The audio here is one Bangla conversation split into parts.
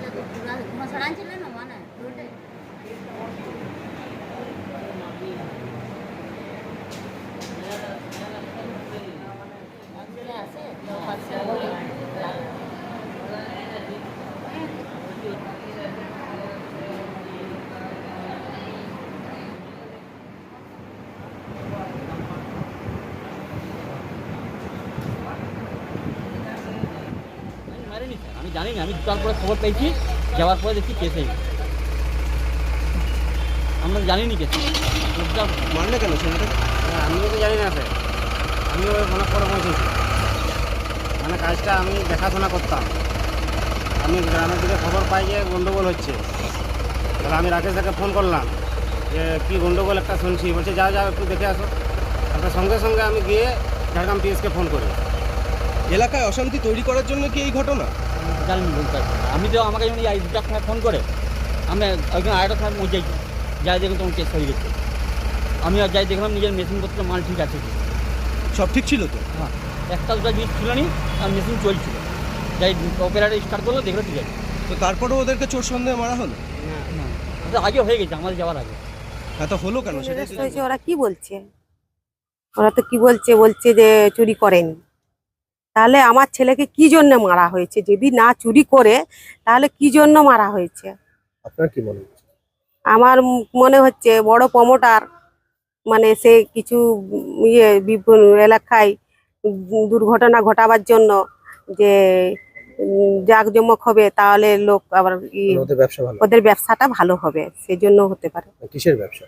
그만 그만 사람 질러놓 জানি না আমি দুটার পরে খবর পেয়েছি যাওয়ার পরে দেখছি কেসে হয়ে। আমরা জানিনি কেস লোকটা মারলে কেন ছেলেটাকে? আমিও তো জানি না স্যার আমিও অনেক পরে পৌঁছেছি মানে কাজটা আমি দেখাশোনা করতাম। আমি গ্রামের দিকে খবর পাই যে গন্ডগোল হচ্ছে। তাহলে আমি রাকেশ দাকে ফোন করলাম যে কী গন্ডগোল একটা শুনছি? বলছে যাও যাও একটু দেখে আসো। তারপরে সঙ্গে সঙ্গে আমি গিয়ে ঝাড়গ্রাম পিএসকে ফোন করি। এলাকায় অশান্তি তৈরি করার জন্য কি এই ঘটনা? জানিনি বলতে পারছি না। আমি তো আমাকে যেমন এই দুটার সময় ফোন করে আমি ওইখানে আড়াইটার সময় পৌঁছাইছি যাই দেখুন তখন কেস হয়ে গেছে। আমি আর যাই দেখলাম নিজের মেশিন করতে মাল ঠিক আছে। কি সব ঠিক ছিল তো? হ্যাঁ একটা দুটা জিনিস ছিল নি আর মেশিন চলছিল। যাই অপারেটার স্টার্ট করল দেখল ঠিক আছে। তো তারপরেও ওদেরকে চোর সন্দেহে মারা হলো? না আগে হয়ে গেছে আমাদের যাওয়ার আগে। এত হলো কেন? সেটা হয়েছে ওরা কি বলছে? ওরা তো কি বলছে? বলছে যে চুরি করেনি। তাহলে আমার ছেলেকে কি জন্য মারা হয়েছে? যদি না চুরি করে তাহলে কি জন্য মারা হয়েছে? আপনার কি মনে হচ্ছে? আমার মনে হচ্ছে বড় প্রমোটার মানে সে কিছু ইয়ে এলাকায় দুর্ঘটনা ঘটাবার জন্য যে জাঁকজমক হবে তাহলে লোক আবার ই- ওদের ওদের ব্যবসাটা ভালো হবে সেই জন্য হতে পারে। কিসের ব্যবসা?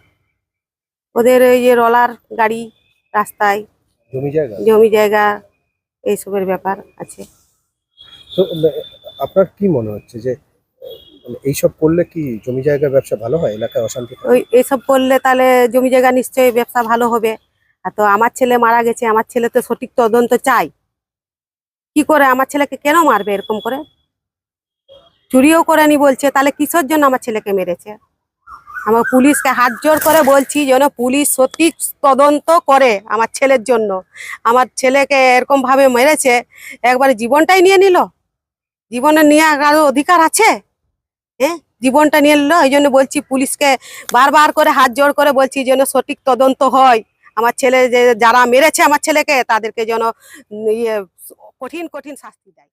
ওদের এই যে রলার গাড়ি রাস্তায় জমি জায়গা? জমি জায়গা এইসবের ব্যাপার আছে। তো আপনার কি মনে হচ্ছে যে মানে এইসব করলে কি জমি জায়গার ব্যবসা ভালো হয় এলাকায় অশান্তি? ওই এইসব করলে তাহলে জমি জায়গা নিশ্চয়ই ব্যবসা ভালো হবে। আর তো আমার ছেলে মারা গেছে আমার ছেলে তো সঠিক তদন্ত চাই। কি করে আমার ছেলেকে কেন মারবে এরকম করে? চুরিও করেনি বলছে তাহলে কিসের জন্য আমার ছেলেকে মেরেছে? আমার পুলিশকে হাত জোর করে বলছি যেন পুলিশ সঠিক তদন্ত করে আমার ছেলের জন্য। আমার ছেলেকে এরকম ভাবে মেরেছে, একবার জীবনটাই নিয়ে নিল। জীবনে নিয়ে আরও অধিকার আছে? হ্যাঁ জীবনটা নিয়ে নিল? এই জন্য বলছি পুলিশকে বারবার করে হাত জোড় করে বলছি যেন সঠিক তদন্ত হয়। আমার ছেলে যে যারা মেরেছে আমার ছেলেকে, তাদেরকে যেন ইয়ে কঠিন কঠিন শাস্তি দেয়।